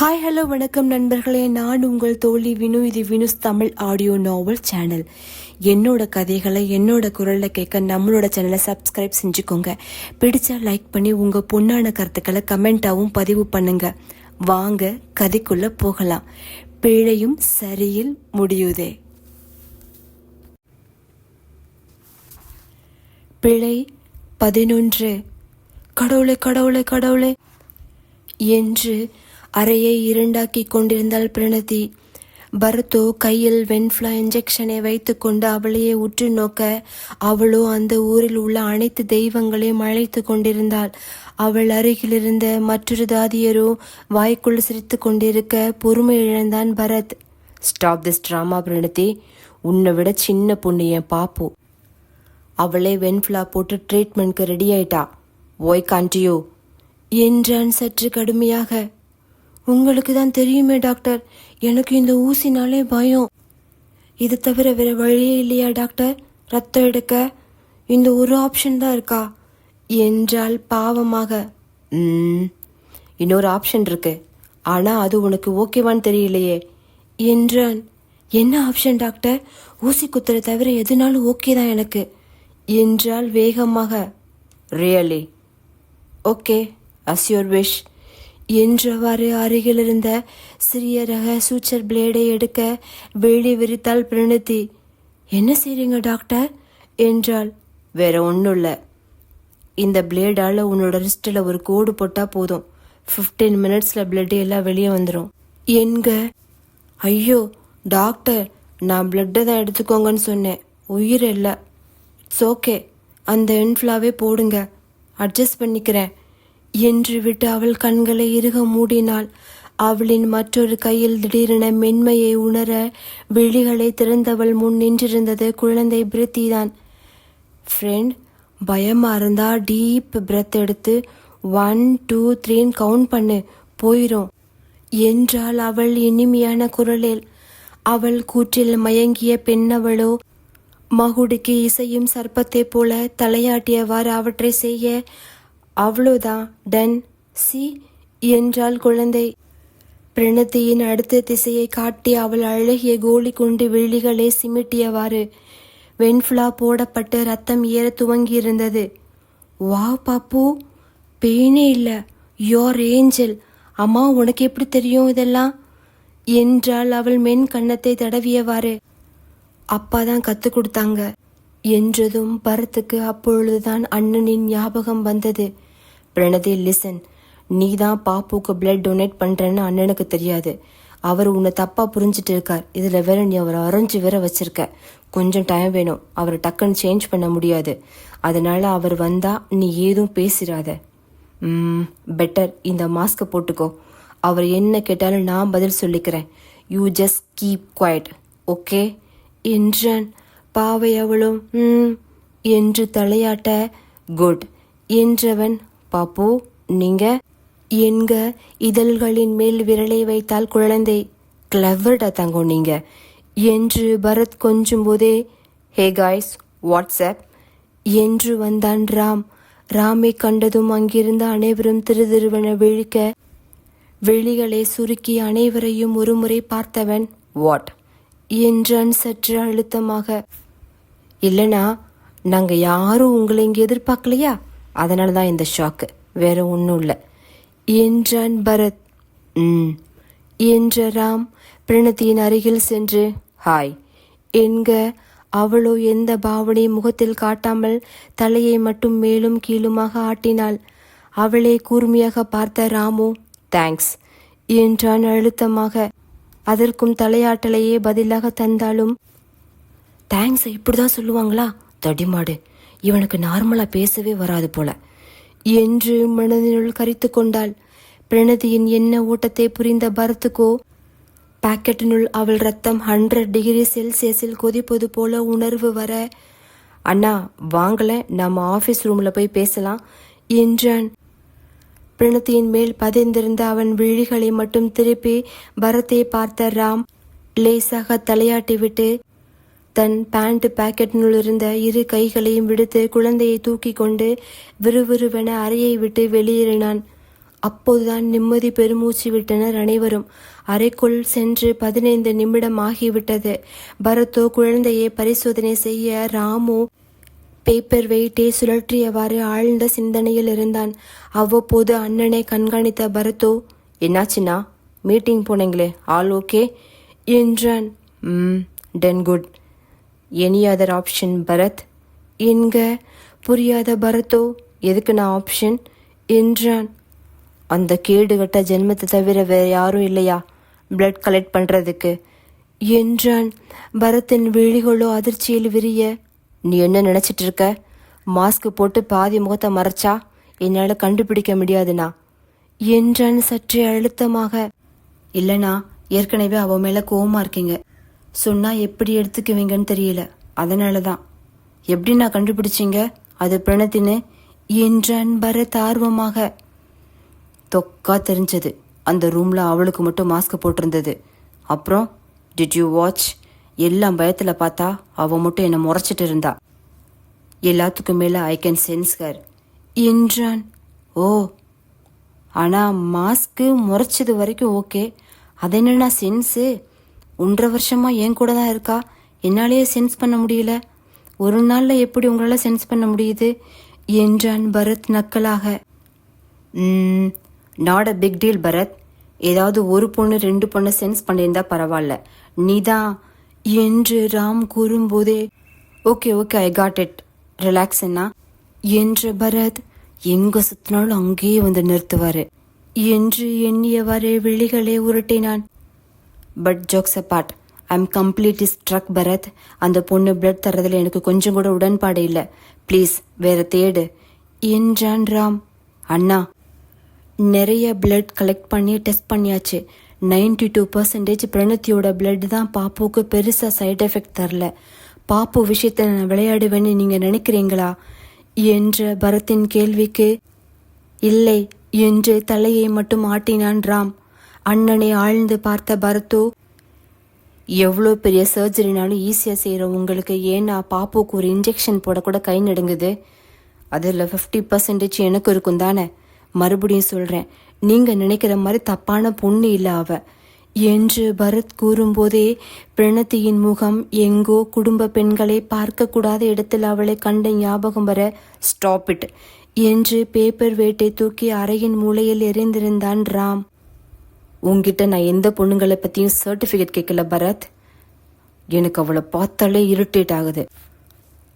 Hi hello வணக்கம் நண்பர்களே. நான் உங்கள் தோழி வினு. இது Vinu's Tamil audio novel channel என்னோட கதைகளை என்னோட குரலில் கேட்க நம்மளோட சேனலை சப்ஸ்கிரைப் செஞ்சுக்கோங்க. பிடிச்சா லைக் பண்ணி உங்கள் பொண்ணான கருத்துக்களை கமெண்ட்டாகவும் பதிவு பண்ணுங்க. வாங்க கதைக்குள்ளே போகலாம். பிழையும் சரியில் முடியுதே. பிழை பதினொன்று. கடவுளே கடவுளே கடவுளே. என்று அறையை இரண்டாக்கி கொண்டிருந்தாள் பிரணதி. பரத்தோ கையில் வென்ஃப்ளா இன்ஜெக்ஷனை வைத்துக்கொண்டு அவளையே உற்று நோக்க அவளோ அந்த ஊரில் உள்ள அனைத்து தெய்வங்களையும் அழைத்து கொண்டிருந்தாள். அவள் அருகிலிருந்த மற்றொரு தாதியரோ வாய்க்குள் சிரித்து கொண்டிருக்க பொறுமை இழந்தான் Bharath. Stop this drama Pranathi. உன்னை விட சின்ன பொண்ணு என் பாப்பு. அவளே வென்ஃப்ளா போட்டு ட்ரீட்மெண்ட்க்கு ரெடி ஆயிட்டா. ஓய் காண்டியோ என்றான் சற்று கடுமையாக. உங்களுக்கு தான் தெரியுமே டாக்டர். எனக்கு இந்த ஊசினாலே பயம். இது தவிர வேற வழியே இல்லையா டாக்டர்? ரத்தம் எடுக்க இந்த ஒரு ஆப்ஷன் தான் இருக்கா? என்றால் பாவமாக. "ம், இன்னொரு ஆப்ஷன் இருக்கு. ஆனா அது உனக்கு ஓகேவான்னு தெரியலையே. என்றான். என்ன ஆப்ஷன் டாக்டர்? ஊசி குத்துற தவிர எதுனாலும் ஓகே தான் எனக்கு. என்றால் வேகமாக. Really okay as your wish என்றவாறு அருகில் இருந்த சிறிய ரக சூச்சர் பிளேடை எடுக்க வேலி விரித்தாள் பிரணதி என்ன செய்றீங்க டாக்டர் என்றாள். வேற ஒன்றும் இல்லை இந்த பிளேடால் உன்னோட ரிஸ்டில் ஒரு கோடு போட்டால் போதும். 15 மினிட்ஸில் பிளட் எல்லாம் வெளியே வந்துடும் என்க ஐயோ டாக்டர் நான் பிளட்டை தான் எடுத்துக்கோங்கன்னு சொன்னேன். உயிர் இல்லை. இட்ஸ் ஓகே அந்த என்ஃப்ளாவே போடுங்க. அட்ஜஸ்ட் பண்ணிக்கிறேன். என்று விட்டு அவள் கண்களை இறுக மூடினாள். அவளின் மற்றொரு கையில் திடீரென மென்மையை உணர விழிகளை திறந்தவள் முன் நின்றிருந்தது குழந்தை பிரித்திதான். ஃப்ரெண்ட் பயமா இருந்தா டீப் பிரெத் எடுத்து ஒன் டூ த்ரீன்னு கவுண்ட் பண்ணு. போயிரும். என்றாள் அவள் இனிமையான குரலில். அவள் கூற்றில் மயங்கிய பெண்ணவளோ மகுடிக்கு இசையும் சர்ப்பத்தைப் போல தலையாட்டியவாறு அவற்றை செய்ய அவ்வளோதான். டன் சி என்றாள் குழந்தை. பிரணத்தியின் அடுத்த திசையை காட்டி அவள் அழகிய கோலி கொண்டு விழிகளை சிமிட்டியவாறு. வெண்ஃபுலா போடப்பட்டு ரத்தம் ஏற துவங்கியிருந்தது. வா பாப்பு பேனே இல்லை. Your angel. அம்மா உனக்கு எப்படி தெரியும் இதெல்லாம்? என்றாள் அவள் மென் கன்னத்தை தடவியவாறு. அப்பா தான் கற்றுக் கொடுத்தாங்க. என்றதும் பரத்துக்கு அப்பொழுதுதான் அண்ணனின் ஞாபகம் வந்தது. பிரணதி லிசன் நீ தான் பாப்புக்கு பிளட் டொனேட் பண்றேன்னு அண்ணனுக்கு தெரியாது. அவர் உன்னை தப்பா புரிஞ்சிட்டு இருக்கார். இதுல வேற நீ அவரை அரைஞ்சு வேற வச்சிருக்க. கொஞ்சம் டைம் வேணும். அவரை டக்குன்னு சேஞ்ச் பண்ண முடியாது. அதனால அவர் வந்தா நீ ஏதும் பேசிடாத ம் பெட்டர் இந்த மாஸ்கை போட்டுக்கோ. அவர் என்ன கேட்டாலும் நான் பதில் சொல்லிக்கிறேன். You just keep quiet okay என்றான். பாவை அவளும் ம் என்று தலையாட்ட குட் என்றவன் பாப்பு நீங்க? என்க இதழ்களின் மேல் விரலை வைத்தால் குழந்தை. கிளவர்டா தங்கம் நீங்க. என்று பரத் கொஞ்சும் போதே ஹே காய்ஸ் வாட்ஸ்அப் என்று வந்தான் ராம். ராமை கண்டதும் அங்கிருந்த அனைவரும் திருதிருவென விழிக்க விழிகளை சுருக்கி அனைவரையும் ஒருமுறை பார்த்தவன் வாட் என்றான் சற்று அழுத்தமாக. இல்லைனா நாங்கள் யாரும் உங்களை இங்கே எதிர்பார்க்கலையா? அதனால தான் இந்த ஷாக்கு வேற ஒன்றும் இல்லை. என்றான் பரத். ம். என்ற ராம் பிரணத்தியின் அருகில் சென்று ஹாய். என்க அவளோ எந்த பாவனை முகத்தில் காட்டாமல் தலையை மட்டும் மேலும் கீழுமாக ஆட்டினாள். அவளே கூர்மையாக பார்த்த ராமு தேங்க்ஸ் என்றான் அழுத்தமாக. அதற்கும் தலையாட்டலையே பதிலாக தந்தாலும் தேங்க்ஸ் இப்படிதான் சொல்லுவாங்களா? தடிமாடு. இவனுக்கு நார்மலா பேசவே வராது போல. என்று மனதினுள் கரித்து கொண்டாள். பிரணதியின் என்ன ஓட்டத்தை புரிந்த பரத்துக்கோ பாக்கெட்டினுள் அவள் ரத்தம் ஹண்ட்ரட் டிகிரி செல்சியஸில் கொதிப்பது போல உணர்வு வர அண்ணா வாங்கல நம்ம ஆபீஸ் ரூம்ல போய் பேசலாம் என்றான். பிரணத்தியின் மேல் பதிந்திருந்த அவன் விழிகளை மட்டும் திருப்பி பரத்தை பார்த்த ராம் லேசாக தலையாட்டிவிட்டு தன் பேண்ட் பாக்கெட்டினுள் இருந்த இரு கைகளையும் விடுத்து குழந்தையை தூக்கி கொண்டு விறுவிறுவென அறையை விட்டு வெளியேறினான். அப்போதுதான் நிம்மதி பெருமூச்சு விட்டனர் அனைவரும். அறைக்குள் சென்று பதினைந்து நிமிடம் ஆகிவிட்டது. பரத்தோ குழந்தையை பரிசோதனை செய்ய ராமு பேப்பர் வெயிட்டை சுழற்றியவாறு ஆழ்ந்த சிந்தனையில் இருந்தான். அவ்வப்போது அண்ணனை கண்காணித்த பரத்தோ என்னாச்சுன்னா மீட்டிங் போனீங்களே. ஆல் ஓகே என்றான். ம் then good any other option Bharath. என்க புரியாத பரத்தோ எதுக்கு நான் ஆப்ஷன் என்றான். அந்த கேடுகட்ட ஜென்மத்தை தவிர வேற யாரும் இல்லையா? பிளட் கலெக்ட் பண்றதுக்கு. என்றான். பரத்தின் விழிகளோ அதிர்ச்சியில் விரிய. நீ என்ன நினைச்சிட்டு இருக்க? மாஸ்க் போட்டு பாதி முகத்தை மறைச்சா? என்னால் கண்டுபிடிக்க முடியாதுண்ணா. என்றான் சற்றே அழுத்தமாக. இல்லைண்ணா ஏற்கனவே அவன் மேல கோவமாக இருக்கீங்க. சொன்னால் எப்படி எடுத்துக்குவீங்கன்னு தெரியல. அதனால தான் எப்படி நான் கண்டுபிடிச்சீங்க? அது பிரணத்தின்னு என்றான் பரத் ஆர்வமாக தொக்கா தெரிஞ்சது. அந்த ரூமில் அவளுக்கு மட்டும் மாஸ்க் போட்டிருந்தது. அப்புறம் டிட் யூ வாட்ச் எல்லாம் பயத்தில் பார்த்தா அவள் மட்டும் என்னை முறைச்சிட்டு இருந்தா. எல்லாத்துக்கும் மேலே ஐ கேன் சென்ஸ் ஹர் என்றான். ஓ ஆனால் மாஸ்க்கு முறைச்சது வரைக்கும் ஓகே அது என்னென்னா சென்ஸு ஒன்றரை வருஷமா என் கூட தான் இருக்கா? என்னாலேயே சென்ஸ் பண்ண முடியல. ஒரு நாள்ல எப்படி உங்களால சென்ஸ் பண்ண முடியுது? என்றான் பரத் நக்கலாக. Not a big deal Bharath. ஏதாவது ஒரு பொண்ணு ரெண்டு பொண்ணு சென்ஸ் பண்ணியிருந்தா பரவாயில்ல. நீதான் என்று Ram கூறும்போதே okay okay I got it relax என்ன என்று பரத் எங்க சுத்தினாலும் அங்கேயே வந்து நிறுத்துவாரு. என்று எண்ணியவாறே விழிகளை உருட்டினான். But jokes apart am completely struck Bharath அந்த பொண்ணு பிளட் தரதில் எனக்கு கொஞ்சம் கூட உடன்பாடு இல்லை. ப்ளீஸ் வேற தேடு. என்றான் ராம்? அண்ணா நிறைய பிளட் கலெக்ட் பண்ணி டெஸ்ட் பண்ணியாச்சு. 92% டூ பர்சன்டேஜ் பிரணத்தியோட பிளட் தான் பாப்புவுக்கு பெருசாக சைட் எஃபெக்ட் தரல. பாப்பு விஷயத்தை நான் விளையாடுவேன்னு நீங்கள் நினைக்கிறீங்களா? என்ற பரத்தின் கேள்விக்கு இல்லை என்று தலையை மட்டும் ஆட்டினான் ராம். அண்ணனை ஆழ்ந்து பார்த்த பரத்தோ எவ்வளோ பெரிய சர்ஜரினாலும் ஈஸியாக செய்கிற உங்களுக்கு ஏன்னா பாப்புக்கு ஒரு இன்ஜெக்ஷன் போடக்கூட கை நடுங்குது? அதில் ஃபிஃப்டி பர்சன்டேஜ் எனக்கு இருக்கும் தானே? மறுபடியும் சொல்கிறேன் நீங்கள் நினைக்கிற மாதிரி தப்பான பொண்ணு இல்லை அவ. என்று பரத் கூறும்போதே பிரணத்தியின் முகம் எங்கோ குடும்ப பெண்களை பார்க்கக்கூடாத இடத்தில் அவளை கண்ட ஞாபகம் வர ஸ்டாப் இட் என்று பேப்பர் வேட்டை தூக்கி அறையின் மூலையில் எரிந்திருந்தான் ராம். உங்ககிட்ட நான் எந்த பொண்ணுங்களை பற்றியும் சர்டிஃபிகேட் கேட்கல பரத். எனக்கு அவளை பார்த்தாலே இரிட்டேட் ஆகுது.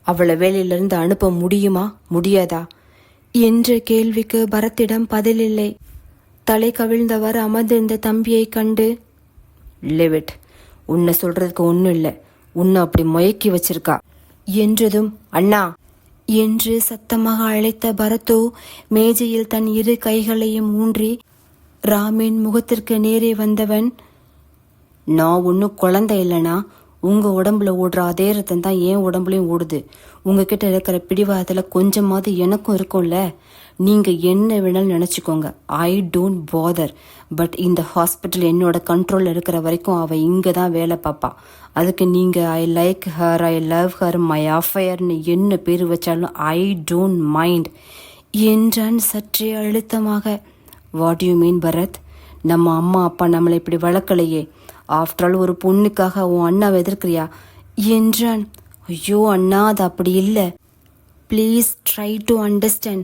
அவளை வேலையிலிருந்து அனுப்ப முடியுமா? முடியாதா? என்ற கேள்விக்கு பரத்திடம் பதிலில்லை தலை கவிழ்ந்தவர் அமர்ந்திருந்த தம்பியை கண்டு லிவிட் உன்னை சொல்றதுக்கு ஒன்றும் இல்லை. உன்னை அப்படி முயக்கி வச்சிருக்கா. என்றதும் அண்ணா. என்று சத்தமாக அழைத்த பரத்தோ மேஜையில் தன் இரு கைகளையும் ஊன்றி ராமின் முகத்திற்கு நேரே வந்தவன் நான் ஒன்றும் குழந்தை இல்லைனா உங்கள் உடம்புல ஓடுற அதே ரத்தம் தான் என் உடம்புலையும் ஓடுது. உங்ககிட்ட இருக்கிற பிடிவாதத்தில் கொஞ்சமாவது எனக்கும் இருக்கும்ல. நீங்கள் என்ன வேணாலும் நினச்சிக்கோங்க. ஐ டோன்ட் பாதர் பட் இந்த ஹாஸ்பிட்டல் என்னோட கண்ட்ரோலில் இருக்கிற வரைக்கும் அவள் இங்கே தான் வேலை பார்ப்பா அதுக்கு நீங்கள் I like her I love her my அஃபயர்னு என்ன பேர் வச்சாலும் ஐ டோன்ட் மைண்ட் என்றான் சற்றே அழுத்தமாக. வாட் யூ மீன் பரத் நம்ம அம்மா அப்பா நம்மளை இப்படி வளர்க்கலையே. ஆஃப்டர் ஆல் ஒரு பொண்ணுக்காக உன் அண்ணாவை எதிர்க்கிறியா? என்றான். ஐயோ அண்ணா அது அப்படி இல்லை. ப்ளீஸ் ட்ரை டு அண்டர்ஸ்டாண்ட்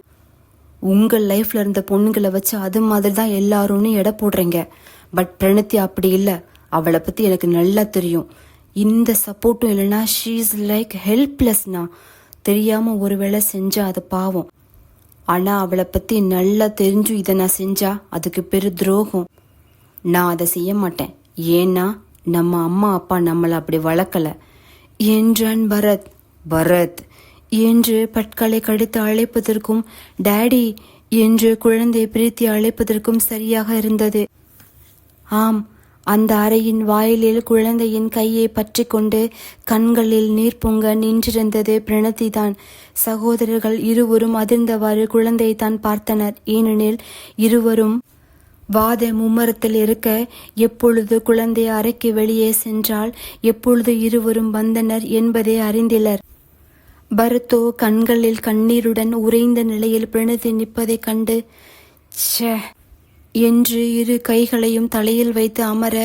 உங்கள் லைஃப்பில் இருந்த பொண்ணுங்களை வச்சு அது மாதிரி தான் எல்லாரும்னு எடை போடுறீங்க. பட் பிரணத்தி அப்படி இல்லை. அவளை பற்றி எனக்கு நல்லா தெரியும். இந்த சப்போர்ட்டும் இல்லைன்னா ஷீ இஸ் லைக் ஹெல்ப்லெஸ்னா தெரியாமல் ஒருவேளை செஞ்சால் அது பாவம். ஆனா அவளை பத்தி நல்லா தெரிஞ்சும் இதை நான் செஞ்சா அதுக்கு பெரு துரோகம். நான் அதை செய்ய மாட்டேன். ஏன்னா நம்ம அம்மா அப்பா நம்மளை அப்படி வளர்க்கல. என்றான் பரத் பரத் என்று பட்களை கடித்து அழைப்பதற்கும் டேடி என்று குழந்தை பிரீத்தி அழைப்பதற்கும் சரியாக இருந்தது. ஆம் அந்த அறையின் வாயிலில் குழந்தையின் கையை பற்றி கொண்டு கண்களில் நீர் பொங்க நின்றிருந்தது பிரணதிதான் சகோதரர்கள் இருவரும் அதிர்ந்தவாறு குழந்தையை தான் பார்த்தனர். ஏனெனில் இருவரும் வாத மும்மரத்தில் இருக்க எப்பொழுது குழந்தை அறைக்கு வெளியே சென்றால் எப்பொழுது இருவரும் வந்தனர் என்பதை அறிந்திலர். பரத்தோ கண்களில் கண்ணீருடன் உறைந்த நிலையில் பிரணதி நிற்பதைக் கண்டு ச்சே! என்று இரு கைகளையும் தலையில் வைத்து அமர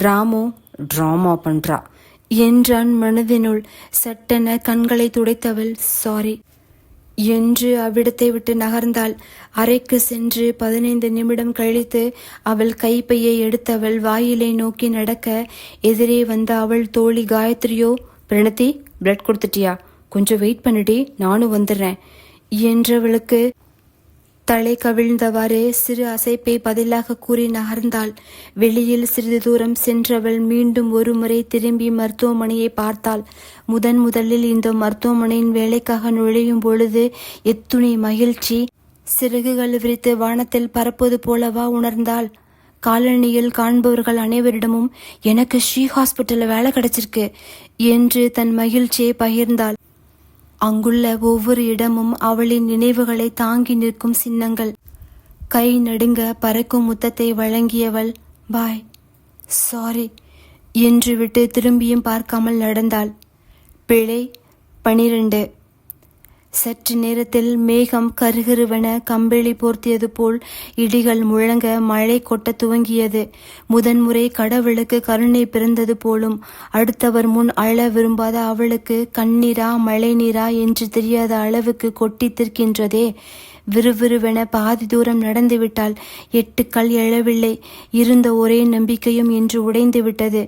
ராமு ட்ராமா பண்றா என்றான் மனதினுள் சட்டென கண்களை துடைத்தவள். சாரி என்று அவ்விடத்தை விட்டு நகர்ந்தாள். அறைக்கு சென்று பதினைந்து நிமிடம் கழித்து அவள் கைப்பையை எடுத்தவள் வாயிலை நோக்கி நடக்க எதிரே வந்த அவள் தோழி காயத்ரியோ பிரணதி பிளட் கொடுத்துட்டியா? கொஞ்சம் வெயிட் பண்ணிட்டே நானும் வந்துடுறேன் என்றவளுக்கு தலை கவிழ்ந்தவாறு சிறு அசைப்பை பதிலாக கூறி நகர்ந்தாள். வெளியில் சிறிது தூரம் சென்றவள் மீண்டும் ஒரு முறை திரும்பி மருத்துவமனையை பார்த்தாள். முதன் முதலில் இந்த மருத்துவமனையின் வேலைக்காக நுழையும் பொழுது எத்துணை மகிழ்ச்சி. சிறகுகள் விரித்து வானத்தில் பறப்பது போலவா உணர்ந்தாள். காலனியில் காண்பவர்கள் அனைவரிடமும் எனக்கு ஸ்ரீ ஹாஸ்பிட்டல்ல வேலை கிடைச்சிருக்கு என்று தன் மகிழ்ச்சியை பகிர்ந்தாள். அங்குள்ள ஒவ்வொரு இடமும் அவளின் நினைவுகளை தாங்கி நிற்கும் சின்னங்கள். கை நடுங்க பறக்கும் முத்தத்தை வழங்கியவள் பாய் சாரி என்று விட்டு திரும்பியும் பார்க்காமல் நடந்தாள். பிழை பனிரெண்டு. சற்று நேரத்தில் மேகம் கருகருவென கம்பெளி போர்த்தியது போல் இடிகள் முழங்க மழை கொட்ட துவங்கியது. முதன்முறை கடவுளுக்கு கருணை பிறந்தது போலும் அடுத்தவர் முன் அழ விரும்பாத அவளுக்கு கண்ணீரா மழை நீரா என்று தெரியாத அளவுக்கு கொட்டி திர்க்கின்றதே விறுவிறுவென பாதி தூரம் நடந்துவிட்டால் எட்டு கல் எழவில்லை. இருந்த ஒரே நம்பிக்கையும் இன்று உடைந்துவிட்டது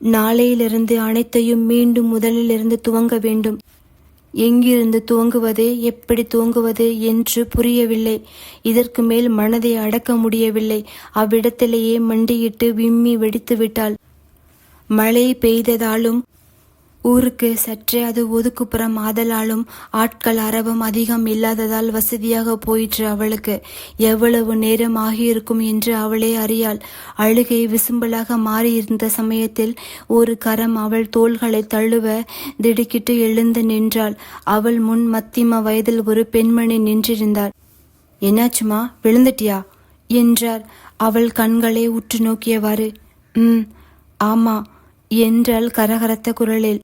நாளையிலிருந்து அனைத்தையும் மீண்டும் முதலிலிருந்து துவங்க வேண்டும். எங்கிருந்து துவங்குவது எப்படி தூங்குவது என்று புரியவில்லை. இதற்கு மேல் மனதை அடக்க முடியவில்லை. அவ்விடத்திலேயே மண்டியிட்டு விம்மி வெடித்து விட்டாள் மழை பெய்ததாலும் ஊருக்கு சற்றே அது ஒதுக்குப்புறம் ஆதலாலும் ஆட்கள் அரவம் அதிகம் இல்லாததால் வசதியாக போயிற்று அவளுக்கு. எவ்வளவு நேரம் ஆகியிருக்கும் என்று அவளே அறியாள். அழுகை விசும்பலாக மாறியிருந்த சமயத்தில் ஒரு கரம் அவள் தோள்களை தள்ளுவ திடுக்கிட்டு எழுந்து நின்றாள். அவள் முன் மத்திம வயதில் ஒரு பெண்மணி நின்றிருந்தாள். என்னாச்சுமா? விழுந்துட்டியா? என்றார். அவள் கண்களை உற்று நோக்கியவாறு ம் ஆமா என்றாள் கரகரத்த குரலில்.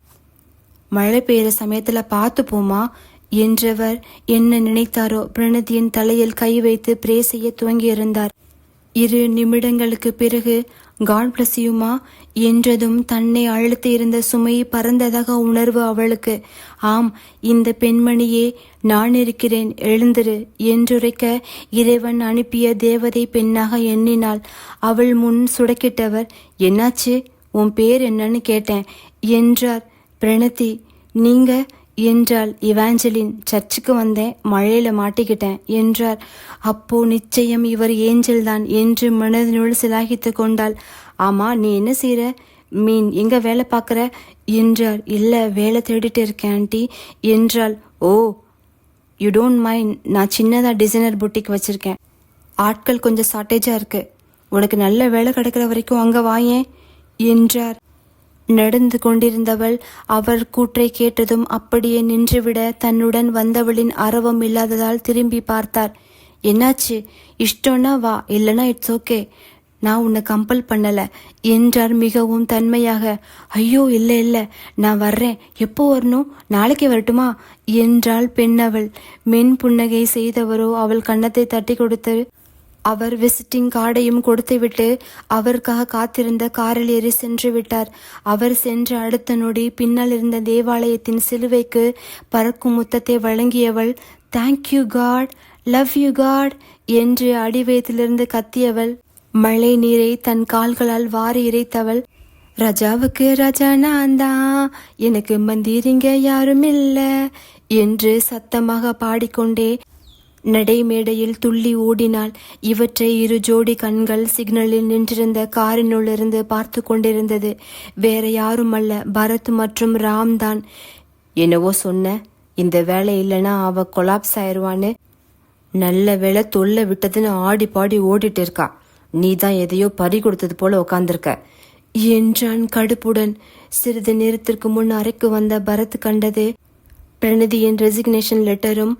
மழை பெய்யுற சமயத்துல பார்த்து போமா? என்றவர் என்ன நினைத்தாரோ? பிரணதியின் தலையில் கை வைத்து பிரே செய்ய துவங்கியிருந்தார். இரு நிமிடங்களுக்கு பிறகு காட் பிளஸியுமா என்றதும் தன்னை அழுத்தி இருந்த சுமை பறந்ததாக உணர்வு அவளுக்கு. ஆம் இந்த பெண்மணியே நான் இருக்கிறேன் எழுந்திரு என்றுரைக்க இறைவன் அனுப்பிய தேவதை பெண்ணாக எண்ணினாள். அவள் முன் சுடக்கிட்டவர் என்னாச்சு? உன் பேர் என்னன்னு கேட்டேன் என்றார். பிரணதி நீங்க என்றால் இவாஞ்சலின் சர்ச்சுக்கு வந்தேன் மழையில மாட்டிக்கிட்டேன் என்றார். அப்போ நிச்சயம் இவர் ஏஞ்சல் தான் என்று மனதினுள் சிலாகித்து கொண்டாள். ஆமா நீ என்ன செய்யற மீன் எங்க வேலை பார்க்கற? என்றார். இல்ல வேலை தேடிட்டு இருக்கேன் ஆண்டி என்றாள். ஓ யூ டோன்ட் மைண்ட் நான் சின்னதா டிசைனர் புட்டிக் வச்சிருக்கேன். ஆட்கள் கொஞ்சம் ஷார்ட்டேஜா இருக்கு. உனக்கு நல்ல வேலை கிடைக்கிற வரைக்கும் அங்க வாயேன் என்றார். நடந்து கொண்டிருந்தவள் அவர் கூற்றை கேட்டதும் அப்படியே நின்றுவிட தன்னுடன் வந்தவளின் அரவம் இல்லாததால் திரும்பி பார்த்தார். என்னாச்சு? இஷ்டம்னா வா இல்லனா இட்ஸ் ஓகே நான் உன்னை கம்பல் பண்ணல என்றார் மிகவும் தன்மையாக. ஐயோ இல்லை இல்லை. நான் வர்றேன். எப்போ வரணும்? நாளைக்கு வரட்டுமா? என்றாள் பெண்ணவள் மென் புன்னகை செய்தவரோ அவள் கன்னத்தை தட்டி கொடுத்து அவர் விசிட்டிங் கார்டையும் கொடுத்துவிட்டு அவருக்காக காத்திருந்த காரில் ஏறி சென்று விட்டார். அவர் சென்ற அடுத்த நொடி பின்னால் இருந்த தேவாலயத்தின் சிலுவைக்கு பறக்கும் முத்தத்தை வழங்கியவள் thank you God love you God என்று அடிவயத்திலிருந்து கத்தியவள் மழை நீரை தன் கால்களால் வாரி இறைத்தவள் ராஜாவுக்கு ராஜா நான் தான். எனக்கு மந்திரிங்க யாரும் இல்ல. என்று சத்தமாக பாடிக்கொண்டே நடைமேடையில் துள்ளி ஓடினாள். இவற்றை இரு ஜோடி கண்கள் சிக்னலில் நின்றிருந்த காரினுள்ளிருந்து பார்த்து கொண்டிருந்தது. வேற யாரும் அல்ல பரத் மற்றும் ராம் தான். என்னவோ சொன்ன இந்த வேலை இல்லைன்னா அவ கொலாப்ஸ் ஆயிடுவான்னு நல்ல வேலை தொல்லை விட்டதுன்னு ஆடி பாடி ஓடிட்டு இருக்கா. நீ தான் எதையோ பறி கொடுத்தது போல உட்காந்துருக்க என்றான் கடுப்புடன். சிறிது நேரத்திற்கு முன் அறைக்கு வந்த பரத் கண்டது பிரணிதியின் ரெசிக்னேஷன் லெட்டரும்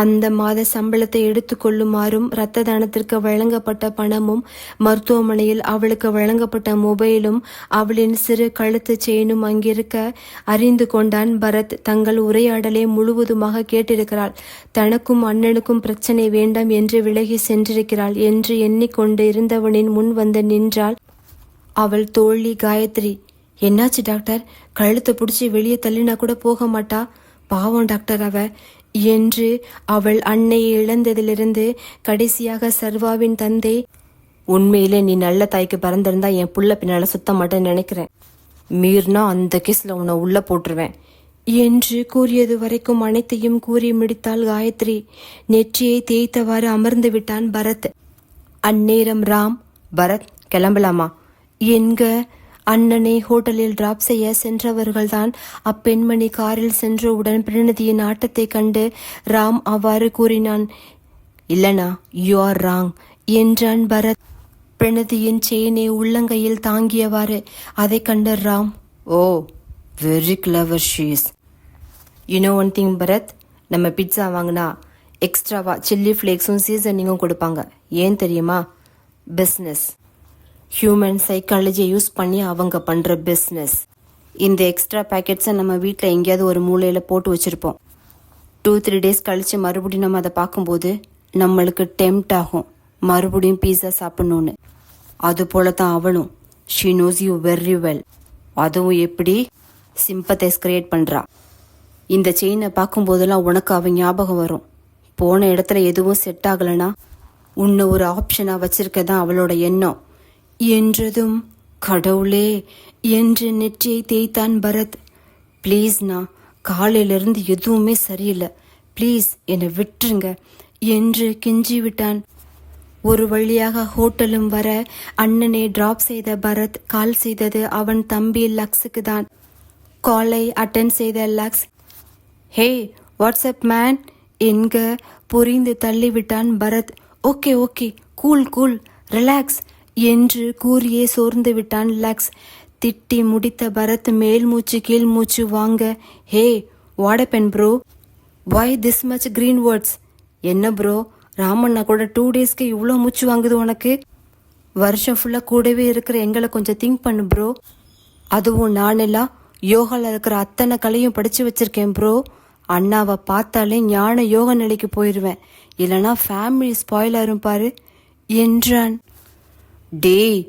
அந்த மாத சம்பளத்தை எடுத்துக்கொள்ளுமாறும் இரத்த தானத்திற்கு வழங்கப்பட்ட பணமும் மருத்துவமனையில் அவளுக்கு வழங்கப்பட்ட மொபைலும் அவளின் சிறு கழுத்து செயினும் அங்கிருக்க அறிந்து கொண்டான் பரத். தங்கள் உரையாடலை முழுவதுமாக கேட்டிருக்கிறாள். தனக்கும் அண்ணனுக்கும் பிரச்சனை வேண்டாம் என்று விலகி சென்றிருக்கிறாள் என்று எண்ணிக்கொண்டு இருந்தவனின் முன் வந்து நின்றாள் அவள் தோழி காயத்ரி. என்னாச்சு டாக்டர்? கழுத்தை பிடிச்சி வெளியே தள்ளினா கூட போக மாட்டா? பாவம் டாக்டர் அவ. என்று அவள் அன்னையை இழந்ததிலிருந்து கடைசியாக சர்வாவின் தந்தை உண்மையிலே நீ நல்ல தாய்க்கு பிறந்திருந்தா என் புள்ள பின்னால சுத்த மாட்டேன்னு நினைக்கிறேன். மீறினா அந்த கேஸ்ல உன்னை உள்ள போட்டுருவேன். என்று கூறியது வரைக்கும் அனைத்தையும் கூறி முடித்தாள் காயத்ரி. நெற்றியை தேய்த்தவாறு அமர்ந்து விட்டான் பரத். அந்நேரம் ராம் பரத் கிளம்பலாமா? என்க அண்ணனை ஹோட்டலில் டிராப் செய்ய சென்றவர்கள்தான். அப்பெண்மணி காரில் சென்றவுடன் பிரணதியின் ஆட்டத்தை கண்டு ராம் அவ்வாறு கூறினான் இல்லனா யூ ஆர் ராங் என்றான் பரத். பிரணதியின் செயினை உள்ளங்கையில் தாங்கியவாறு அதை கண்ட Ram oh very clever she's you know one thing Bharath நம்ம பிட்சா வாங்கினா எக்ஸ்ட்ராவா சில்லி ஃப்ளேக்ஸும் சீசனிங்கும் கொடுப்பாங்க. ஏன் தெரியுமா? பிஸ்னஸ் ஹியூமன் சைக்காலஜியை யூஸ் பண்ணி அவங்க பண்ணுற பிஸ்னஸ் இந்த எக்ஸ்ட்ரா பேக்கெட்ஸை நம்ம வீட்டில் எங்கேயாவது ஒரு மூலையில் போட்டு வச்சுருப்போம். டூ த்ரீ டேஸ் கழித்து மறுபடியும் நம்ம அதை பார்க்கும்போது நம்மளுக்கு டெம்ட் ஆகும். மறுபடியும் பீஸா சாப்பிட்ணுன்னு அது போல தான் அவளும். She knows you very well அதுவும் எப்படி? சிம்பத்தைஸ் கிரியேட் பண்ணுறா இந்த செயினை பார்க்கும்போதெல்லாம் உனக்கு அவன் ஞாபகம் வரும். போன இடத்துல எதுவும் செட் ஆகலைன்னா உன்னை ஒரு ஆப்ஷனாக வச்சிருக்க தான் அவளோட எண்ணம். என்றதும் கடவுளே என்று நெற்றியை தேய்த்தான் பரத். ப்ளீஸ்ண்ணா காலையிலிருந்து எதுவுமே சரியில்லை. ப்ளீஸ் என்னை விட்டுருங்க என்று கெஞ்சி விட்டான் ஒரு வழியாக ஹோட்டலும் வர அண்ணனை டிராப் செய்த பரத் கால் செய்தது அவன் தம்பி லக்ஸுக்கு தான். காலை அட்டன் செய்த லக்ஸ் ஹே வாட்ஸ்அப் மேன்? என்க புரிந்து தள்ளிவிட்டான் Bharath. Okay okay cool cool relax. என்று கூறியே சோர்ந்து விட்டான் லக்ஸ். திட்டி முடித்த பரத் மேல் மூச்சு கீழ் மூச்சு வாங்க hey what happen bro why this much green words என்ன ப்ரோ ராமண்ணா கூட டூ டேஸ்க்கு இவ்வளோ மூச்சு வாங்குது உனக்கு? வருஷம் ஃபுல்லாக கூடவே இருக்கிற எங்களை கொஞ்சம் திங்க் பண்ணு ப்ரோ அதுவும் நானெல்லாம் யோகாவில் இருக்கிற அத்தனை கலையும் படித்து வச்சிருக்கேன் ப்ரோ அண்ணாவை பார்த்தாலே ஞான யோக நிலைக்கு போயிடுவேன் இல்லைனா ஃபேமிலி ஸ்பாயில் ஆயிரும் பாரு என்றான். டேய்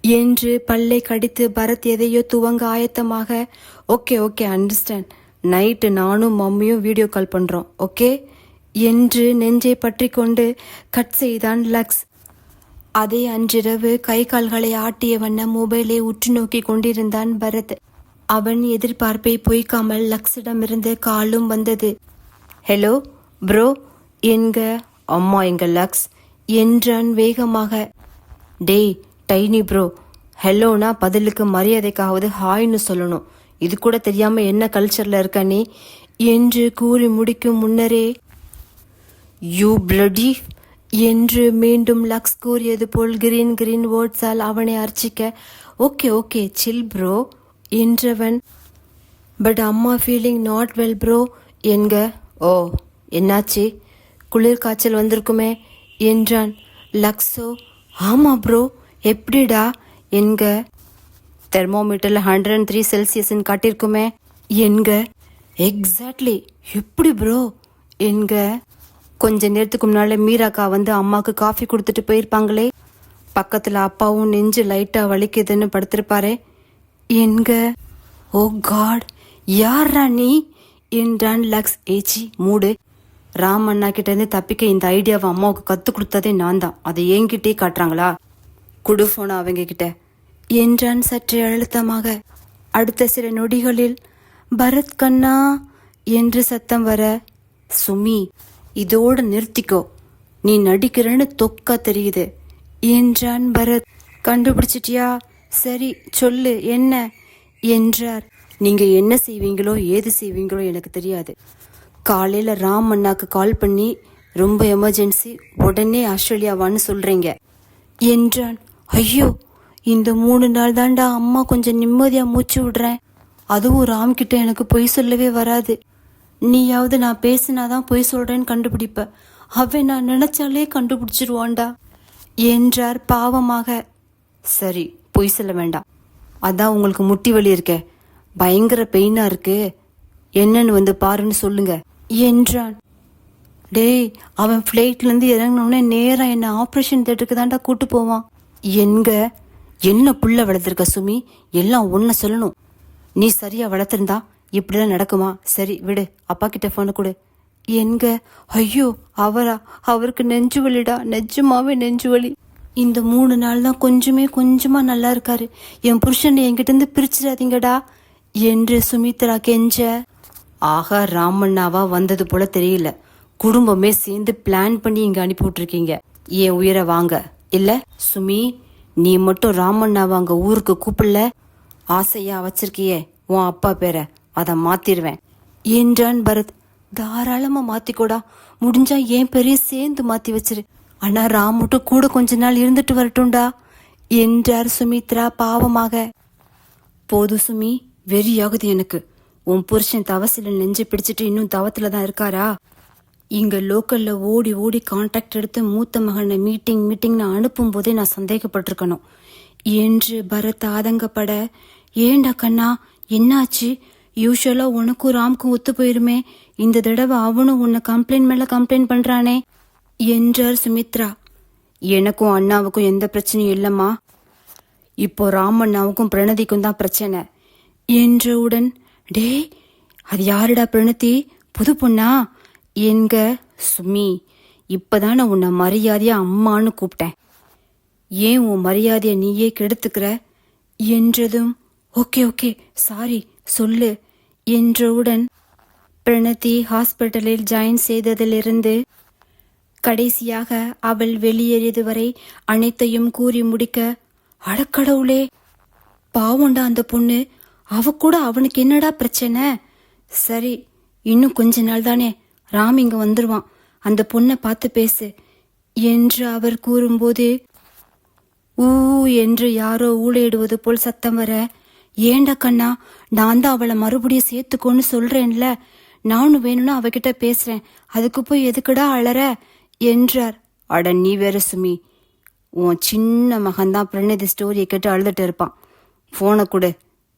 என்று பல்லை கடித்து பரத் எதையோ துவங்க ஆயத்தமாக ஓகே ஓகே அண்டர்ஸ்டாண்ட் நைட்டு நானும் மம்மியும் வீடியோ கால் பண்ணுறோம் ஓகே? என்று நெஞ்சை பற்றி கொண்டு கட் செய்தான் லக்ஸ் அதே அன்றிரவு கை கால்களை ஆட்டிய வண்ணம் மொபைலை உற்று நோக்கி கொண்டிருந்தான் பரத். அவன் எதிர்பார்ப்பை பொய்க்காமல் லக்ஸிடமிருந்து காலும் வந்தது. ஹலோ ப்ரோ என்க அம்மா எங்க லக்ஸ் என்றான் வேகமாக. டேய் டைனி ப்ரோ ஹலோனா பதிலுக்கு மரியாதைக்காவது ஹாய்னு சொல்லணும். இது கூட தெரியாம என்ன கல்ச்சர்ல இருக்க நீ? என்று கூறி முடிக்கும் முன்னரே யூ பிளடி என்று மீண்டும் லக்ஸ் கூறியது போல் கிரீன் கிரீன் வேர்ட்ஸால் அவனை அர்ச்சிக்க ஓகே ஓகே சில் ப்ரோ என்றவன் பட் அம்மா ஃபீலிங் நாட் வெல் ப்ரோ என்க ஓ என்னாச்சு? குளிர் காய்ச்சல் வந்திருக்குமே என்றான். லக்ஸோ ஆமா ப்ரோ எப்படிடா? என்க. தெர்மோமீட்டரில் ஹண்ட்ரட் அண்ட் த்ரீ செல்சியஸ்ன்னு காட்டியிருக்குமே. என்க. எக்ஸாக்ட்லி எப்படி ப்ரோ என்க. கொஞ்ச நேரத்துக்கு முன்னால் மீராக்கா வந்து அம்மாவுக்கு காஃபி கொடுத்துட்டு போயிருப்பாங்களே. பக்கத்தில் அப்பாவும் நெஞ்சு லைட்டாக வலிக்குதுன்னு படுத்திருப்பாரே. என்க. ஓ காட் யாரா நீ? என்றான் லக்ஸ். ஏச்சி மூடு. ராம் அண்ணா கிட்டேருந்து தப்பிக்க இந்த ஐடியாவை அம்மாவுக்கு கற்றுக் கொடுத்ததே நான் தான். அதை என்கிட்டே காட்டுறாங்களா? குடு ஃபோனா அவங்க கிட்ட. என்றான் சற்று அழுத்தமாக. அடுத்த சில நொடிகளில் பரத் கண்ணா என்று சத்தம் வர சுமி இதோட நிறுத்திக்கோ. நீ நடிக்கிறேன்னு தொக்கா தெரியுது என்றான் பரத். கண்டுபிடிச்சிட்டியா? சரி சொல்லு என்ன? என்றார். நீங்க என்ன செய்வீங்களோ ஏது செய்வீங்களோ எனக்கு தெரியாது. காலையில் ராம் அண்ணாக்கு கால் பண்ணி ரொம்ப எமர்ஜென்சி உடனே ஆஸ்திரேலியாவான்னு சொல்கிறீங்க என்றான். ஐயோ இந்த மூணு நாள் தாண்டா அம்மா கொஞ்சம் நிம்மதியாக மூச்சு விடுறேன். அதுவும் ராம் கிட்ட எனக்கு பொய் சொல்லவே வராது. நீயாவது நான் பேசினாதான் பொய் சொல்கிறேன்னு கண்டுபிடிப்ப. அவன் நான் நினச்சாலே கண்டுபிடிச்சிருவான்டா. என்றார் பாவமாக. சரி பொய் சொல்ல வேண்டாம். அதான் உங்களுக்கு முட்டி வலி இருக்கே. பயங்கர பெயினாக இருக்கு. என்னன்னு வந்து பாருன்னு சொல்லுங்கள் என்றான். டேய் அவன் ஃப்ளைட்லேருந்து இறங்கினோடனே நேராக என்னை ஆப்ரேஷன் தேட்டருக்கு தாண்டா கூட்டு போவான். எங்க? என்ன புள்ள வளர்த்துருக்க சுமி? எல்லாம் ஒன்ன சொல்லணும். நீ சரியா வளர்த்துருந்தா இப்படிதான் நடக்குமா? சரி விடு. அப்பா கிட்ட ஃபோனு கொடு. என்க ஐயோ அவரா? அவருக்கு நெஞ்சு வலிடா. நெஜமாவே நெஞ்சு வலி. இந்த மூணு நாள் தான் கொஞ்சமே கொஞ்சமா நல்லா இருக்காரு. என் புருஷனை என்கிட்ட இருந்து பிரிச்சிடாதீங்கடா. என்று சுமித்ரா கெஞ்ச ஆகா ராமண்ணாவா வந்தது போல தெரியல. குடும்பமே சேர்ந்து பிளான் பண்ணி இங்க அனுப்பி விட்டுருக்கீங்க என் உயிரை வாங்க? இல்ல சுமி நீ மட்டும் ராமண்ணாவை அங்க ஊருக்கு கூப்பிடல? ஆசையா வச்சிருக்கியே உன் அப்பா பேரை. அதை மாத்திருவேன். என்றான் பரத். தாராளமா மாத்திக்கோடா. முடிஞ்சா என் பெரிய சேர்ந்து மாத்தி வச்சிரு. ஆனா ராம் மட்டும் கூட கொஞ்ச நாள் இருந்துட்டு வரட்டும்டா என்றார் சுமித்ரா பாவமாக. போது சுமி வெறியாகுது எனக்கு. உன் புருஷன் தவசில நெஞ்சு பிடிச்சிட்டு இன்னும் தவத்துல தான் இருக்காரா? இங்க லோக்கல்ல ஓடி ஓடி கான்டாக்ட் எடுத்து மூத்த மகனை மீட்டிங் மீட்டிங்னு அனுப்பும் போதே நான் சந்தேகப்பட்டிருக்கணும். என்று பரத் ஆதங்கப்பட ஏண்டா கண்ணா என்னாச்சு? யூஸ்வலா உனக்கும் ராம்க்கும் ஒத்து போயிருமே. இந்த தடவை அவனும் உன்னை கம்ப்ளைண்ட் மேல கம்ப்ளைண்ட் பண்றானே என்றார் சுமித்ரா. எனக்கும் அண்ணாவுக்கும் எந்த பிரச்சனையும் இல்லம்மா. இப்போ ராமண்ணாவுக்கும் பிரணதிக்கும் தான் பிரச்சனை என்றவுடன் டேய் அது யாருடா பிரணதி புது பொண்ணா? என்க சுமி. இப்பதான் நான் உன்னை மரியாதையா அம்மான்னு கூப்பிட்டேன். ஏன் உன் மரியாதையை நீயே கெடுத்துக்கிற? என்றதும் ஓகே ஓகே சாரி சொல்லு என்றவுடன் பிரணதி ஹாஸ்பிட்டலில் ஜாயின் செய்ததிலிருந்து கடைசியாக அவள் வெளியேறியது வரை அனைத்தையும் கூறி முடிக்க அடக்கடவுளே பாவம்டா அந்த பொண்ணு. அவ கூட அவனுக்கு என்னடா பிரச்சனை? சரி இன்னும் கொஞ்ச நாள் தானே. ராம் இங்க வந்துருவான். அந்த பொண்ணை பார்த்து பேசு. என்று அவர் கூறும்போது ஊ என்று யாரோ ஊழையிடுவது போல் சத்தம் வர ஏண்டா கண்ணா நான் தான் அவளை மறுபடியும் சேர்த்துக்கோன்னு சொல்றேன்ல. நானும் வேணும்னா அவகிட்ட பேசுறேன். அதுக்கு போய் எதுக்குடா அழற என்றார். அட நீ வேற சுமி. உன் சின்ன மகன் தான் பிரணதி ஸ்டோரியை கேட்டு அழுதுட்டு இருப்பான். போனை கொடு.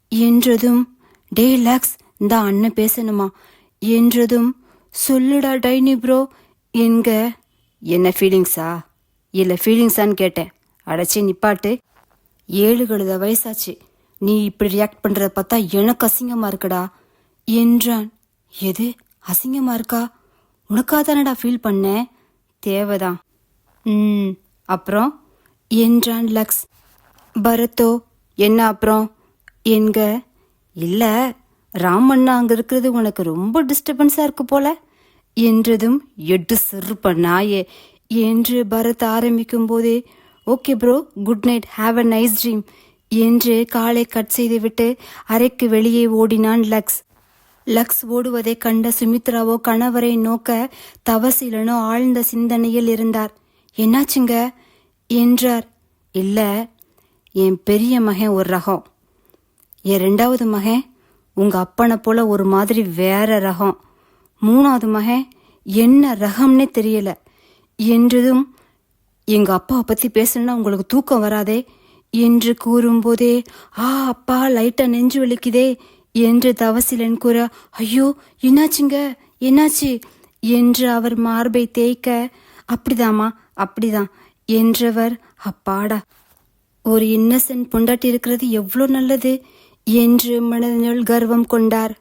என்றதும் டே லாக்ஸ் இந்த அண்ணன் பேசணுமா என்றதும் சொல்லுடா டைனி ப்ரோ என்க என்ன ஃபீலிங்ஸா இல்லை ஃபீலிங்ஸான்னு கேட்டேன். அடைச்சி நிப்பாட்டு. ஏழு கழுத வயசாச்சு. நீ இப்படி ரியாக்ட் பண்ணுறத பார்த்தா எனக்கு அசிங்கமாக இருக்குடா. என்றான். எது? அசிங்கமாக இருக்கா? உனக்காக தானடா ஃபீல் பண்ணேன் தேவைதான். ம் அப்புறம்? என்றான் லக்ஸ். பரத்தோ என்ன அப்புறம்? என்க? இல்ல ராமண்ணா அங்க இருக்கிறது உனக்கு ரொம்ப டிஸ்டர்பன்ஸா இருக்கு போல. என்றதும் எட்டு சிறுப்ப நாயே. என்று பரத் ஆரம்பிக்கும் போதே okay bro good night have a nice dream என்று காலை கட் செய்துவிட்டு அறைக்கு வெளியே ஓடினான் லக்ஸ். லக்ஸ் ஓடுவதை கண்ட சுமித்ராவோ கணவரை நோக்க தவசிலனோ ஆழ்ந்த சிந்தனையில் இருந்தார். என்னாச்சுங்க? என்றார். இல்ல என் பெரிய மகன் ஒரு ரகம். என் ரெண்டாவது மகன் உங்க அப்பனை போல ஒரு மாதிரி வேற ரகம். மூணாவது மகன் என்ன ரகம்னே தெரியல. என்றதும் எங்க அப்பாவை பத்தி பேசணும்னா உங்களுக்கு தூக்கம் வராதே. என்று கூறும்போதே ஆ அப்பா லைட்டா நெஞ்சு வலிக்குதே. என்று தவசிலன் கூற ஐயோ என்னாச்சுங்க? என்னாச்சு? என்று அவர் மார்பை தேய்க்க அப்படிதாம்மா அப்படிதான். என்றவர் அப்பாடா ஒரு இன்னசென்ட் பொண்டாட்டி இருக்கிறது எவ்வளோ நல்லது. என்று மனதினுள் கர்வம் கொண்டார்.